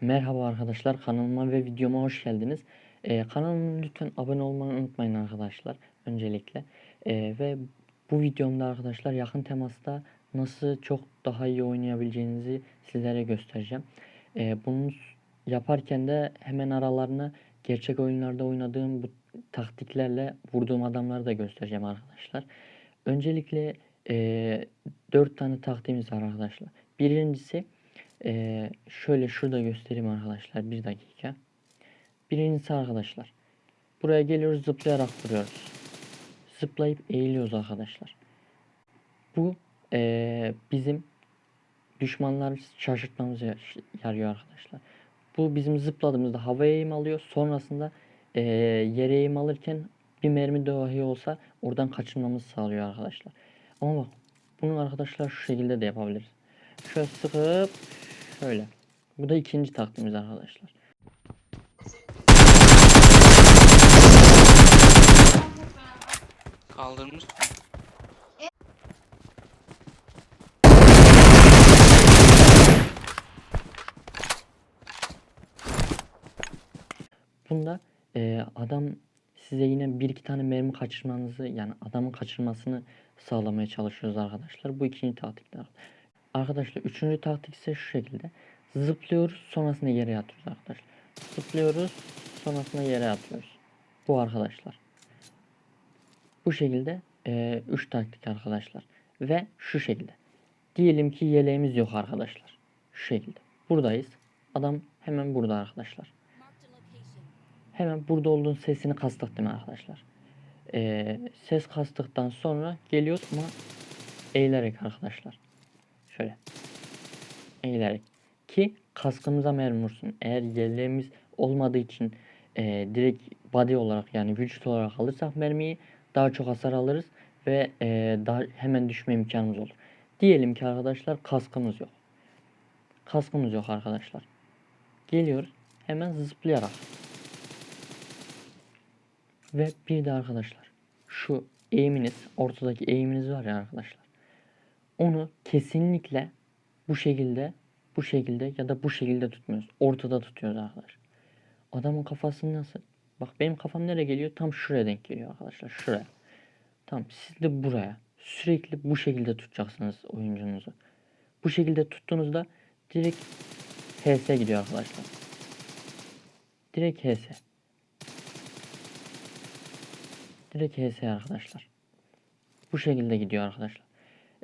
Merhaba arkadaşlar kanalıma ve videoma hoş geldiniz. Ee, kanalıma lütfen abone olmayı unutmayın arkadaşlar öncelikle. Ee, ve bu videomda arkadaşlar yakın temasta nasıl çok daha iyi oynayabileceğinizi sizlere göstereceğim. Ee, bunu yaparken de hemen aralarına gerçek oyunlarda oynadığım bu taktiklerle vurduğum adamları da göstereceğim arkadaşlar. Öncelikle e, 4 tane taktiğimiz var arkadaşlar. Birincisi ee, şöyle şurada göstereyim arkadaşlar. Bir dakika. Birincisi arkadaşlar. Buraya geliyoruz zıplayarak vuruyoruz. Zıplayıp eğiliyoruz arkadaşlar. Bu ee, bizim düşmanlar şaşırtmamıza yarıyor arkadaşlar. Bu bizim zıpladığımızda havaya eğim alıyor. Sonrasında ee, yere eğim alırken bir mermi dahi olsa oradan kaçırmamızı sağlıyor arkadaşlar. Ama bak bunu arkadaşlar şu şekilde de yapabiliriz. Şöyle sıkıp şöyle. Bu da ikinci taktiğimiz arkadaşlar. Kaldırmış. Bunda e, adam size yine bir iki tane mermi kaçırmanızı yani adamın kaçırmasını sağlamaya çalışıyoruz arkadaşlar. Bu ikinci taktikler. Arkadaşlar üçüncü taktik ise şu şekilde. Zıplıyoruz sonrasında yere yatıyoruz arkadaşlar. Zıplıyoruz sonrasında yere yatıyoruz. Bu arkadaşlar. Bu şekilde 3 taktik arkadaşlar. Ve şu şekilde. Diyelim ki yeleğimiz yok arkadaşlar. Şu şekilde. Buradayız. Adam hemen burada arkadaşlar. Hemen burada olduğun sesini kastık değil mi arkadaşlar? Ee, ses kastıktan sonra geliyoruz ama eğilerek arkadaşlar. Şöyle. Eğilerek. Ki kaskımıza mermi vursun. Eğer yeleğimiz olmadığı için e, direkt body olarak yani vücut olarak alırsak mermiyi daha çok hasar alırız ve e, daha hemen düşme imkanımız olur. Diyelim ki arkadaşlar kaskımız yok. Kaskımız yok arkadaşlar. Geliyoruz hemen zıplayarak. Ve bir de arkadaşlar şu eğiminiz ortadaki eğiminiz var ya arkadaşlar. Onu kesinlikle bu şekilde bu şekilde ya da bu şekilde tutmuyoruz. Ortada tutuyoruz arkadaşlar. Adamın kafası nasıl? Bak benim kafam nereye geliyor? Tam şuraya denk geliyor arkadaşlar. Şuraya. Tamam siz de buraya. Sürekli bu şekilde tutacaksınız oyuncunuzu. Bu şekilde tuttuğunuzda direkt HS gidiyor arkadaşlar. Direkt HS. Direkt HS arkadaşlar. Bu şekilde gidiyor arkadaşlar.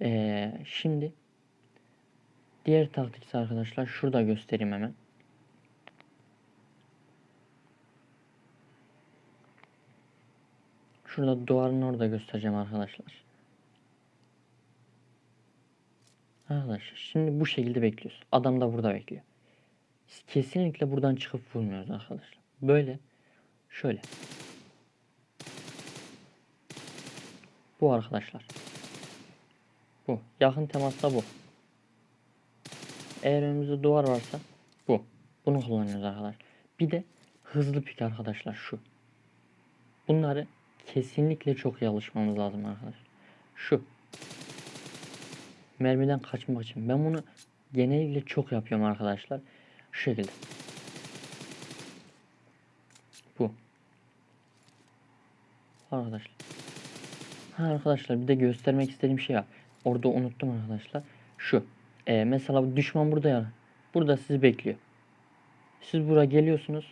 Ee, şimdi diğer taktik arkadaşlar şurada göstereyim hemen. Şurada duvarın orada göstereceğim arkadaşlar. Arkadaşlar şimdi bu şekilde bekliyoruz. Adam da burada bekliyor. Kesinlikle buradan çıkıp vurmuyoruz arkadaşlar. Böyle şöyle. Bu arkadaşlar. Bu. Yakın temasta bu. Eğer önümüzde duvar varsa bu. Bunu kullanıyoruz arkadaşlar. Bir de hızlı pik arkadaşlar şu. Bunları kesinlikle çok iyi alışmamız lazım arkadaşlar. Şu. Mermiden kaçmak için. Ben bunu genellikle çok yapıyorum arkadaşlar. Şu şekilde. Bu. Arkadaşlar. Ha arkadaşlar bir de göstermek istediğim şey var. Orada unuttum arkadaşlar. Şu. Ee, mesela düşman burada ya. Burada sizi bekliyor. Siz buraya geliyorsunuz.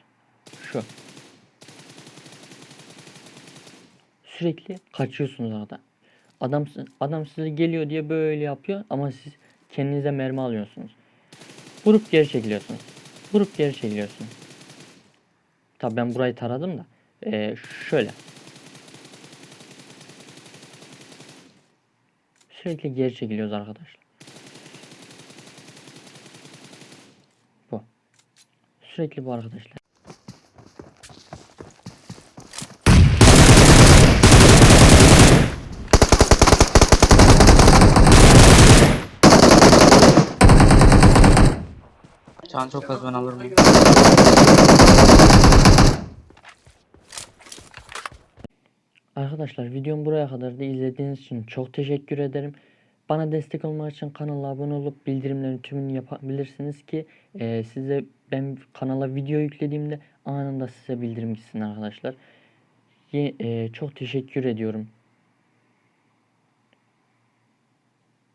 Şu. Sürekli kaçıyorsunuz arada. Adam adam size geliyor diye böyle yapıyor ama siz kendinize mermi alıyorsunuz. Vurup geri çekiliyorsunuz. Vurup geri çekiliyorsunuz. Tabi ben burayı taradım da. Ee, şöyle. Sürekli geri çekiliyoruz arkadaşlar. Bu. Sürekli bu arkadaşlar. Can çok az ben alırım. Arkadaşlar videom buraya kadar da izlediğiniz için çok teşekkür ederim. bana destek olmak için kanala abone olup bildirimlerin tümünü yapabilirsiniz ki e, size ben kanala video yüklediğimde anında size bildirim gitsin arkadaşlar. Ye- e, çok teşekkür ediyorum.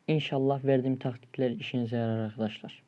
İnşallah verdiğim taktikler işinize yarar arkadaşlar.